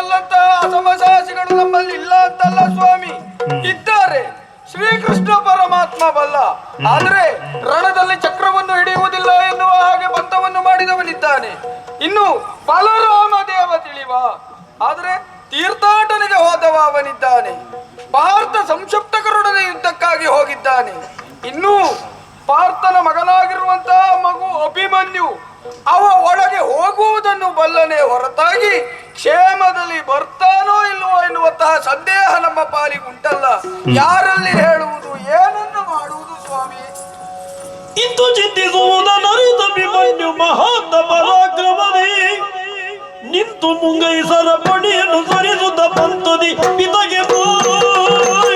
ಬಲ್ಲಂತಹ ಅಸಮಸಾಸಿಗಳು ನಮ್ಮಲ್ಲಿ ಇಲ್ಲ ಅಂತಲ್ಲ ಸ್ವಾಮಿ. ಇದ್ದಾರೆ. ಶ್ರೀಕೃಷ್ಣ ಪರಮಾತ್ಮ ಬಲ್ಲ. ಆದ್ರೆ ರಣದಲ್ಲಿ ಚಕ್ರವನ್ನು ಹಿಡಿಯುವುದಿಲ್ಲ ಎನ್ನುವ ಹಾಗೆ ಬಂಧವನ್ನು ಮಾಡಿದವನಿದ್ದಾನೆ. ಇನ್ನು ಬಲರಾಮ ದೇವ ತಿಳಿವ. ಆದ್ರೆ ತೀರ್ಥಾಟನೆಗೆ ಹೋದವ ಅವನಿದ್ದಾನೆ. ಭಾರತ ಸಂಕ್ಷಿಪ್ತಕರೊಡನೆ ಯುದ್ಧಕ್ಕಾಗಿ ಹೋಗಿದ್ದಾನೆ. ಇನ್ನು ಪಾರ್ಥನ ಮಗನಾಗಿರುವಂತಹ ಮಗು ಅಭಿಮನ್ಯು ಅವ ಒಳಗೆ ಹೋಗುವುದನ್ನು ಬಲ್ಲನೆ ಹೊರತಾಗಿ ಸಂದೇಹ ನಮ್ಮ ಪಾಲಿಗೆ ಉಂಟಲ್ಲ? ಯಾರಲ್ಲಿ ಹೇಳುವುದು ಏನನ್ನು ಮಾಡುವುದು ಸ್ವಾಮಿ? ಇಂದು ಚಿಂತಿಸುವುದ ನರಿತ ಅಭಿಮನ್ಯು ಮಹಾಂತ ಪರಾಕ್ರಮದಿ ನಿಂತು ಮುಂಗೈಸರ ಪಣಿಯನ್ನು ಸರಿಸುತ್ತ ಬಂತದಿ ಪಿತಗೆ ಪೋಯ್.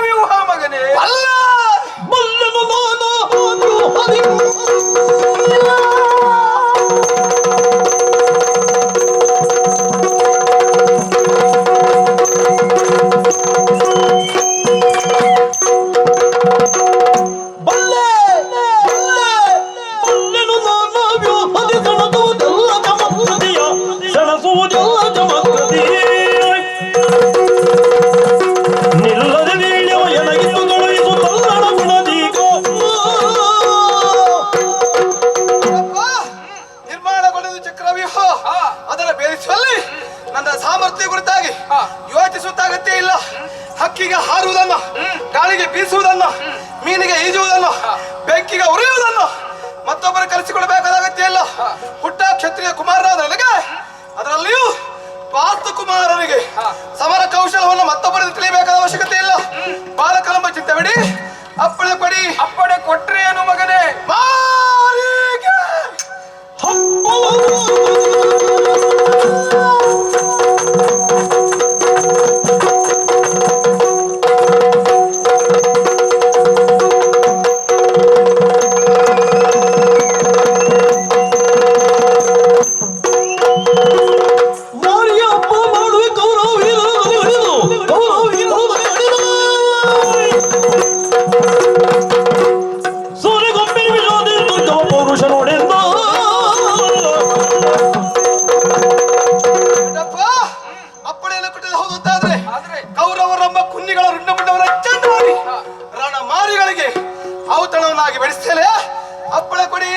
ಚಕ್ರವ್ಯೂಹ ಮಗನೇ. ಕ್ಷತ್ರಿಯ ಕುಮಾರ ನನಗೆ ಅದರಲ್ಲಿಯೂ ಪಾರ್ಥ ಕುಮಾರನಿಗೆ ಸಮರ ಕೌಶಲವನ್ನು ಮತ್ತೊಬ್ಬರಿಗೆ ತಿಳಿಯಬೇಕಾದ ಅವಶ್ಯಕತೆ ಇಲ್ಲ ಬಾಲಕಲಂಬ ಚಿಂತೆ ಬಿಡಿ ಅಪ್ಪಳೆ ಪಡಿ ಅಪ್ಪಣೆ ಔತಣವನ್ನಾಗಿ ಬೆಳೆಸ್ತೇನೆ. ಅಪ್ಪಳೆ ಕೊಡಿ.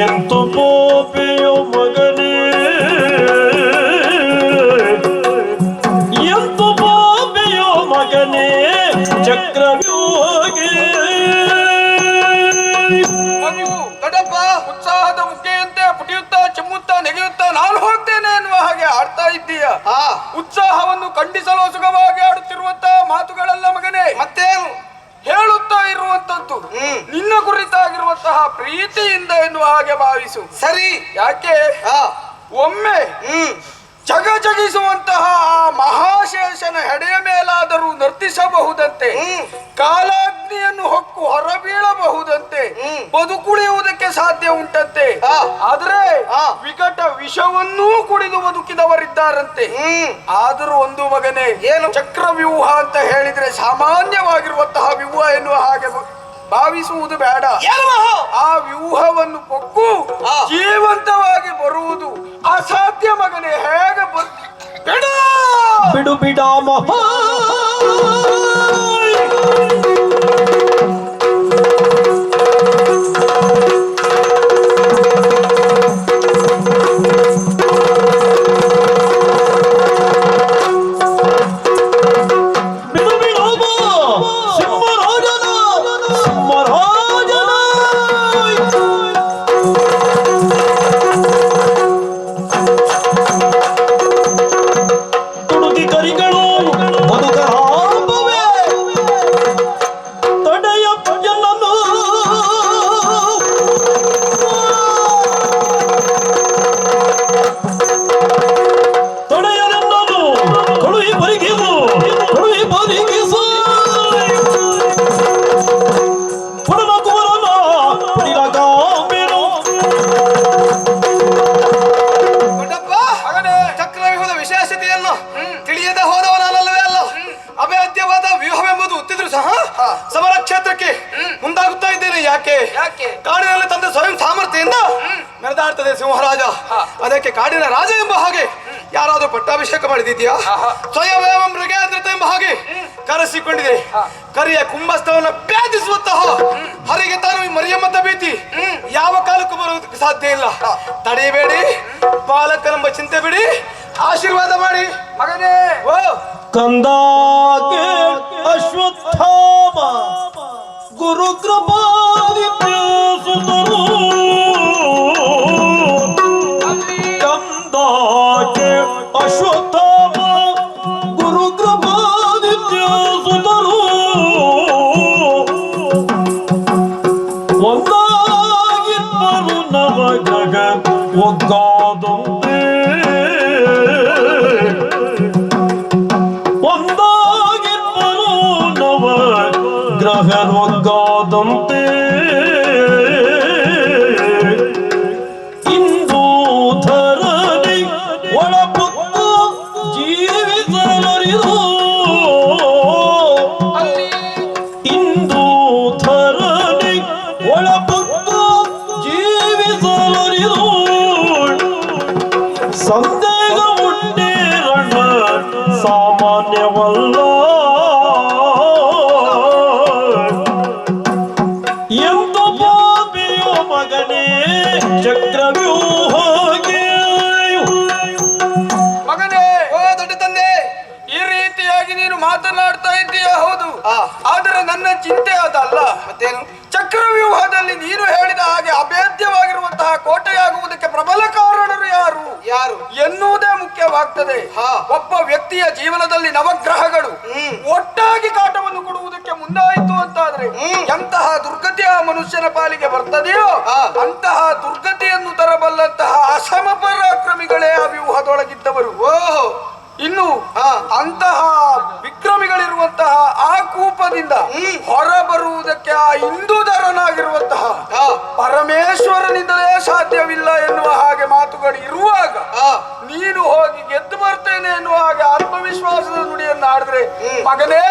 ಎಂತು ಕೋಪೆಯೋ ಮಗನೇ. ಎಂತು ಕೋಪೆಯೋ ಮಗನೇ. ಚಕ್ರವ್ಯೂಹಗೆ. ಮಗು ದೊಡ್ಡಪ್ಪ ಉತ್ಸಾಹದ ಮುಖೆಯಂತೆ ಪುಟಿಯುತ್ತಾ ಚಿಮ್ಮುತ್ತಾ ನೆಗೆಯುತ್ತಾ ನಾನು ಹೋಗ್ತೇನೆ ಎನ್ನುವ ಹಾಗೆ ಆಡ್ತಾ ಇದ್ದೀಯ? ಆ ಉತ್ಸಾಹವನ್ನು ಖಂಡಿಸಲು ಸುಗವಾಗಿ ಆಡುತ್ತಿರುವಂತಹ ಮಾತುಗಳೆಲ್ಲ ಮಗನೇ ಮತ್ತೇನು ಹೇಳುತ್ತಾ ಇರುವಂತದ್ದು ಹ್ಮ್. ನಿನ್ನ ಕುರಿತಾಗಿರುವಂತಹ ಪ್ರೀತಿಯಿಂದ ಎನ್ನುವ ಹಾಗೆ ಭಾವಿಸು. ಸರಿ. ಯಾಕೆ? ಒಮ್ಮೆ ಹ್ಮ್. ಜಗ ಜಗಿಸುವಂತಹ ಆ ಮಹಾಶೇಷನ ಹೆಡೆಯ ಮೇಲಾದರೂ ನರ್ತಿಸಬಹುದಂತೆ. ಕಾಲಾಗ್ನಿಯನ್ನು ಹೊಕ್ಕು ಹೊರಬೀಳಬಹುದಂತೆ. ಬದುಕುಳಿಯುವುದಕ್ಕೆ ಸಾಧ್ಯ ಉಂಟಂತೆ. ಆದರೆ. ವಿಕಟ ವಿಷವನ್ನೂ ಕುಡಿದು ಬದುಕಿದವರಿದ್ದಾರಂತೆ. ಆದರೂ ಒಂದು ಮಗನೇ ಏನು? ಚಕ್ರ ವ್ಯೂಹ ಅಂತ ಹೇಳಿದ್ರೆ ಸಾಮಾನ್ಯವಾಗಿರುವಂತಹ ವ್ಯೂಹ ಎನ್ನುವ ಹಾಗೆ ಭಾವಿಸುವುದು ಬೇಡ? ಆ ವ್ಯೂಹವನ್ನು ಕೊಕ್ಕು ಆ. ಜೀವಂತವಾಗಿ ಬರುವುದು ಅಸಾಧ್ಯ ಮಗನೇ ಹೇಗೆ ಬಿಡು ಬಿಡ ಮಹಾ ಗೊತ್ತಿದ್ರು ಸಹ ಸಮರ ಕ್ಷೇತ್ರಕ್ಕೆ ಮುಂದಾಗುತ್ತಾ ಇದ್ದೇನೆ. ಯಾಕೆ? ಕಾಡಿನಲ್ಲಿ ತಂದ ಸ್ವಯಂ ಸಾಮರ್ಥ್ಯದಿಂದ ಮೆರೆದಾಡ್ತದೆ ಸಿಂಹರಾಜ. ಅದಕ್ಕೆ ಕಾಡಿನ ರಾಜ ಎಂಬ ಹಾಗೆ ಯಾರಾದ್ರೂ ಪಟ್ಟಾಭಿಷೇಕ ಮಾಡಿದ್ಯಾ. ಸ್ವಯಂ ಮೃಗೇಂದ್ರತೆ ಎಂಬ ಹಾಗೆ ಕರೆಸಿಕೊಂಡಿದೆ. ಕರಿಯ ಕುಂಭಸ್ಥವನ್ನು ಭೇದಿಸುವಂತಹ ಹರಿಗೆ ತಾನು ಈ ಮರಿಯಮ್ಮದ ಭೀತಿ ಯಾವ ಕಾಲಕ್ಕೂ ಬರುವುದಕ್ಕೆ ಸಾಧ್ಯ ಇಲ್ಲ. ತಡೆಯಬೇಡಿ. ಬಾಲಕನೆಂಬ ಚಿಂತೆ ಬಿಡಿ. ಆಶೀರ್ವಾದ ಮಾಡಿ. ಮಗನೇ. ಓ. ಕಂದಾಕೆ ಅಶ್ವತ್ಥಾಮ ಗುರು ಕೃಪಾದಿ ಸುತರು ಕಂದಾಕೆ ಅಶ್ವತ್ಥಾಮ ಗುರು ಕೃಪಾದಿ ಸುತರು ಒಂದಾಗಿಬ್ಬರು ನವ ಜಗ ಒಗ್ಗಾದಂತೆ ಒಂದಾಗಿಬ್ಬರು ನವ ಗ್ರಹರೊಗ್ಗಾದಂತೆ ಇಂದು ಧರಣಿ ಒಳಪುತ್ತು ಜೀವಿಸಲರಿದು ಇಂದು ಧರಣಿ ಒಳಪುತ್ತು ಜೀವಿಸಲರಿದು ಸಂದೇಹ wall ನನ್ನ ಚಿಂತೆ ಅದಲ್ಲ ಮತ್ತೇನು ಚಕ್ರವ್ಯೂಹದಲ್ಲಿ ನೀನು ಹೇಳಿದ ಹಾಗೆ ಅಭೇದ್ಯವಾಗಿರುವಂತಹ ಕೋಟೆಯಾಗುವುದಕ್ಕೆ ಪ್ರಬಲ ಕಾರಣರು ಯಾರು ಯಾರು ಎನ್ನುವುದೇ ಮುಖ್ಯವಾಗ್ತದೆ. ಒಬ್ಬ ವ್ಯಕ್ತಿಯ ಜೀವನದಲ್ಲಿ ನವಗ್ರಹಗಳು ಒಟ್ಟಾಗಿ ಕಾಟವನ್ನು ಕೊಡುವುದಕ್ಕೆ ಮುಂದಾಯಿತು ಅಂತಾದ್ರೆ. ಎಂತಹ ದುರ್ಗತಿ ಆ ಮನುಷ್ಯನ ಪಾಲಿಗೆ ಬರ್ತದೆಯೋ. ಅಂತಹ ದುರ್ಗತಿಯನ್ನು ತರಬಲ್ಲಂತಹ ಅಸಮ ಪರಾಕ್ರಮಿಗಳೇ ಆ ವ್ಯೂಹದೊಳಗಿದ್ದವರು ಓಹೋ ಇನ್ನು. ಅಂತಹ ವಿಕ್ರಮಿಗಳಿರುವಂತಹ ಆ ಕೂಪದಿಂದ ಹ್ಮ್. ಹೊರಬರುವುದಕ್ಕೆ ಆ ಹಿಂದೂಧರನಾಗಿರುವಂತಹ. ಪರಮೇಶ್ವರನಿಂದಲೇ ಸಾಧ್ಯವಿಲ್ಲ ಎನ್ನುವ ಹಾಗೆ ಮಾತುಗಳು ಇರುವಾಗ ನೀನು ಹೋಗಿ ಗೆದ್ದು ಬರ್ತೇನೆ ಎನ್ನುವ ಹಾಗೆ ಆತ್ಮವಿಶ್ವಾಸದ ನುಡಿಯನ್ನು ಆಡಿದ್ರೆ ಮಗನೇ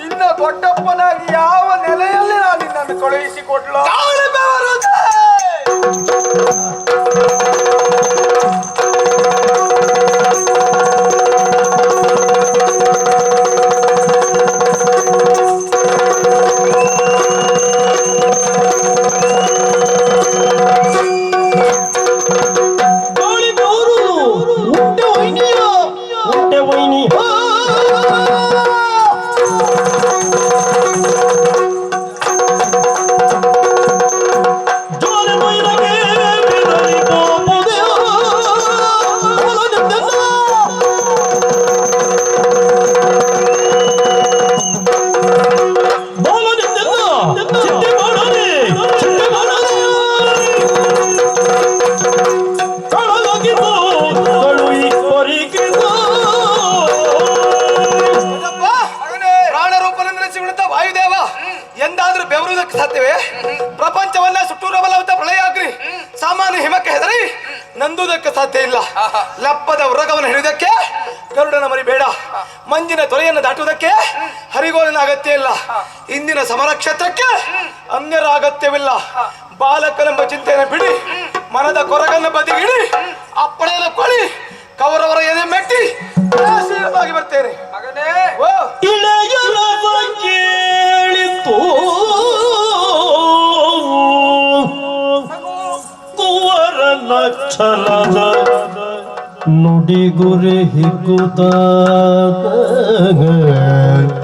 ನಿನ್ನ ದೊಡ್ಡಪ್ಪನಾಗಿ ಯಾವ ನೆಲೆಯಲ್ಲಿ ನಾನು ನಿನ್ನನ್ನು ಕಳುಹಿಸಿಕೊಡ್ಲ ಪ್ರಪಂಚವನ್ನ ಸುಟ್ಟೂರ ಬಲವಂತ ಪ್ರಳಯ ಆಗ್ರಿ ಸಾಮಾನ್ಯ ಹಿಮಕ್ಕೆ ಹೆದರಿ ನಂದುವುದಕ್ಕೆ ಸಾಧ್ಯ ಇಲ್ಲ. ಲಪ್ಪದ ಉರಗವನ್ನು ಹಿಡಿಯುವುದಕ್ಕೆ ಗರುಡನ ಮರಿ ಬೇಡ. ಮಂಜಿನ ತೊರೆಯನ್ನು ದಾಟುವುದಕ್ಕೆ ಹರಿಗೋಲಿನ ಅಗತ್ಯ ಇಲ್ಲ. ಇಂದಿನ ಸಮರ ಕ್ಷೇತ್ರಕ್ಕೆ ಅನ್ಯರ ಅಗತ್ಯವಿಲ್ಲ. ಬಾಲಕನೆಂಬ ಚಿಂತೆಯನ್ನು ಬಿಡಿ. ಮನದ ಕೊರಗನ್ನು ಬದಿಗಿಡಿ. ಅಪ್ಪಣೆಯನ್ನು ಕೊಳಿ ಕವರವರ ಎದೆ ಮೆಟ್ಟಿ. ಬರ್ತೇನೆ. ನುಡಿಗುರಿ ಹಿಗ್ಗುತ್ತ ಸಂತೋಷವಾಯಿತು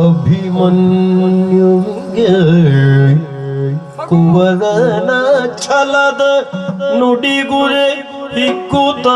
ಅಭಿಮನ್ಯುಗೆ ಕುವರನ ಛಲದ ನುಡಿಗುರೆ ಹಿಕ್ಕುತ್ತ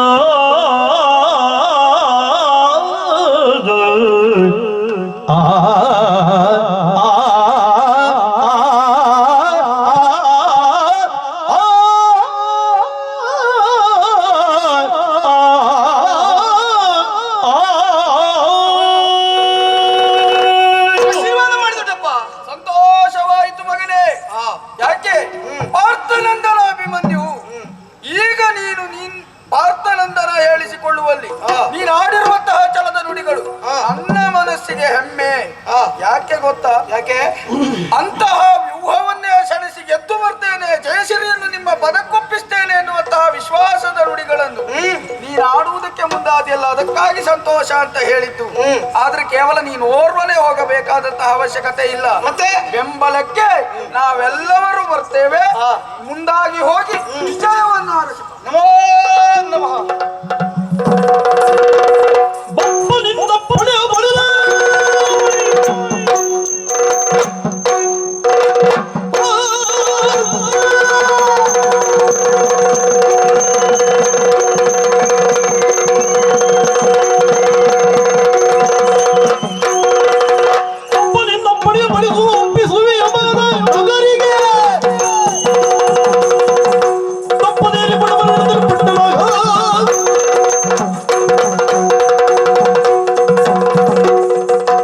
ಸಂತೋಷ ಅಂತ ಹೇಳಿದ್ದು. ಆದ್ರೆ ಕೇವಲ ನೀನು ಓರ್ವನೇ ಹೋಗಬೇಕಾದಂತಹ ಅವಶ್ಯಕತೆ ಇಲ್ಲ. ಮತ್ತೆ? ಬೆಂಬಲಕ್ಕೆ ನಾವೆಲ್ಲರೂ ಬರ್ತೇವೆ. ಮುಂದಾಗಿ ಹೋಗಿ ನಮಃ